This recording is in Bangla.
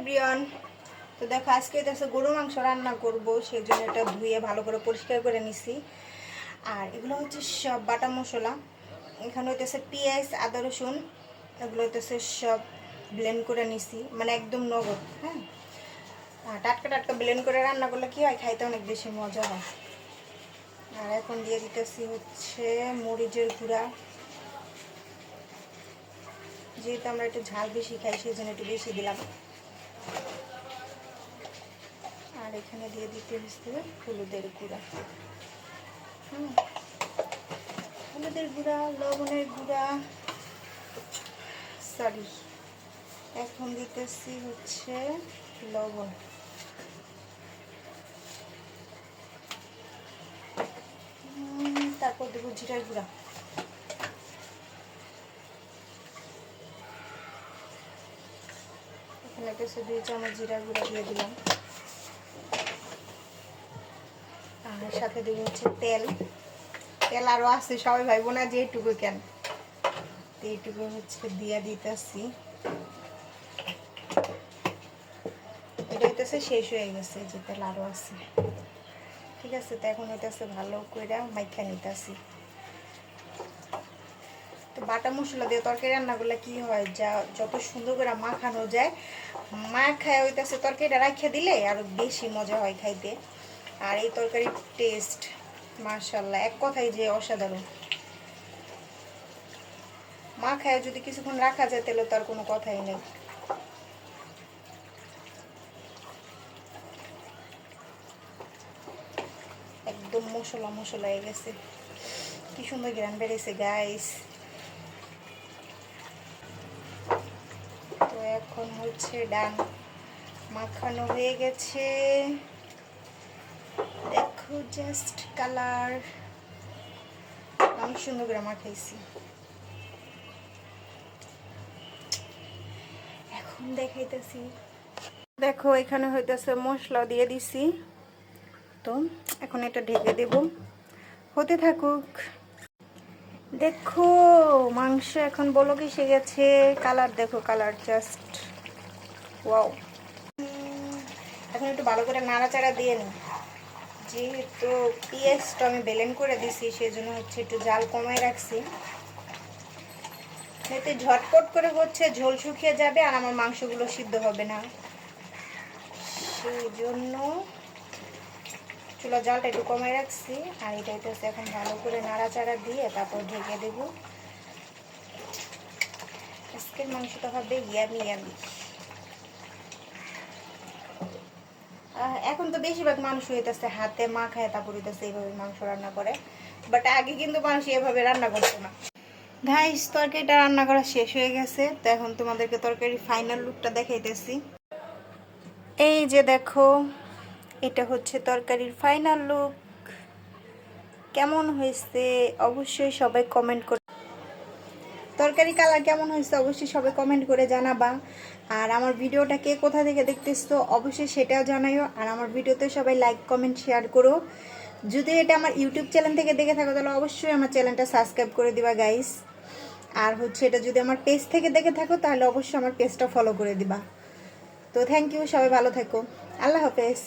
এভরিওয়ান। তো দেখো, আজকে হচ্ছে গরু মাংস রান্না করব সেই জন্য এটা ধুয়ে ভালো করে পরিষ্কার করে নিছি। আর এগুলো হচ্ছে সব বাটা মশলা। এখানে হইতেছে পেঁয়াজ, আদা, রসুন, এগুলো হইতেছে সব ব্লেন্ড করে নিছি মানে একদম নগদ হ্যাঁ? টাটকা টাটকা ব্লেন্ড করে রান্না করলে কী হয়, খাইতে অনেক বেশি মজা হয়। আর এখন দিয়ে দিতেছি হচ্ছে মরিচের গুঁড়া। যেহেতু আমরা একটু ঝাল বেশি খাই সেই জন্য একটু বেশি দিলাম। আর এখানে দিয়ে দিতে হচ্ছে হলুদের গুঁড়া। হুম। হলুদের গুঁড়া, লবণের গুঁড়া, সরি, এখন দিতেছি হচ্ছে লবণ। তারপর দেবো জিরার গুঁড়া। এখানে সে দুই চামচ জিরার গুঁড়া দিয়ে দিলাম। আর সাথে দেবো হচ্ছে তেল। তেল আরও আছে, সবাই ভাইব না যে এইটুকু কেন? এইটুকু হচ্ছে দিয়া দিতেছি। এটা হইতেছে শেষ হয়ে গেছে যে তেল আরও আছে। ঠিক আছে, তো এখন হইতেছে ভালো করে মাইখা নিতেছি। তো বাটা মশলা দিয়ে তরকারি রান্না করলে কি হয়? যা যত সুন্দর করে মাখানো যায় মা খায় হইতেছে তরকারিটা রাখিয়ে দিলে আরও বেশি মজা হয় খাইতে। আর এই তরকারির টেস্ট মার্শাল্লাহ এক কথাই যে অসাধারণ। মা খায় যদি কিছুক্ষণ রাখা যায়, তাহলে তার কোনো কথাই নেই। একদম মশলা মশলা হয়ে গেছে। কি সুন্দর গ্রান বেড়েছে গাইস তো এখন হচ্ছে ডান। মাখানো হয়ে গেছে। দেখো জাস্ট কালার অনেক সুন্দর করে মাখাইছি এখন দেখাইতেছি। দেখো, এখানে হইতেছে মশলা দিয়ে দিছি। তো, এখন এটা ঢেকে দেব। হতে থাকুক। দেখো, মাংস এখন বলো এসে গেছে। কালার দেখো, কালার জাস্ট ওয়াও এখন একটু ভালো করে নাড়াচাড়া দিয়ে নিই যেহেতু পেঁয়াজটা আমি বেলেন করে দিছি সেই জন্য হচ্ছে একটু জাল কমায় রাখছি। এতে ঝটপট করে হচ্ছে ঝোল শুকিয়ে যাবে আর আমার মাংসগুলো সিদ্ধ হবে না। সেই জন্য চুলা জালটা একটু কমায় রাখছি আর এটা হচ্ছে এখন ভালো করে নাড়াচাড়া দিয়ে তারপর ঢেকে দেব। আজকের মাংসটা হবে ইয়ামি ইয়ামি। এখন তো বেশিরভাগ মানুষ হইতেছে হাতে মা খায়, তারপর হইতেছে এইভাবে মাংস রান্না করে। বাট আগে কিন্তু মানুষ এভাবে রান্না করতো না। ঘাইস তরকারিটা রান্না করা শেষ হয়ে গেছে। তো এখন তোমাদেরকে তরকারির ফাইনাল লুকটা দেখাইতেছি। এই যে দেখো, এটা হচ্ছে তরকারির ফাইনাল লুক কেমন হয়েছে? অবশ্যই সবাই কমেন্ট তরকারি কালার কেমন হয়েছে অবশ্যই সবাই কমেন্ট করে জানাবা। আর আমার ভিডিওটা কে কোথা থেকে দেখতেছো অবশ্যই সেটাও জানাইও। আর আমার ভিডিওতে সবাই লাইক কমেন্ট শেয়ার করো। যদি এটা আমার ইউটিউব চ্যানেল থেকে দেখে থাকো, তাহলে অবশ্যই আমার চ্যানেলটা সাবস্ক্রাইব করে দিবা গাইস আর হচ্ছে এটা যদি আমার পেজ থেকে দেখে থাকো, তাহলে অবশ্যই আমার পেজটা ফলো করে দিবা। তো থ্যাংক ইউ সবাই ভালো থেকো। আল্লাহ হাফেজ।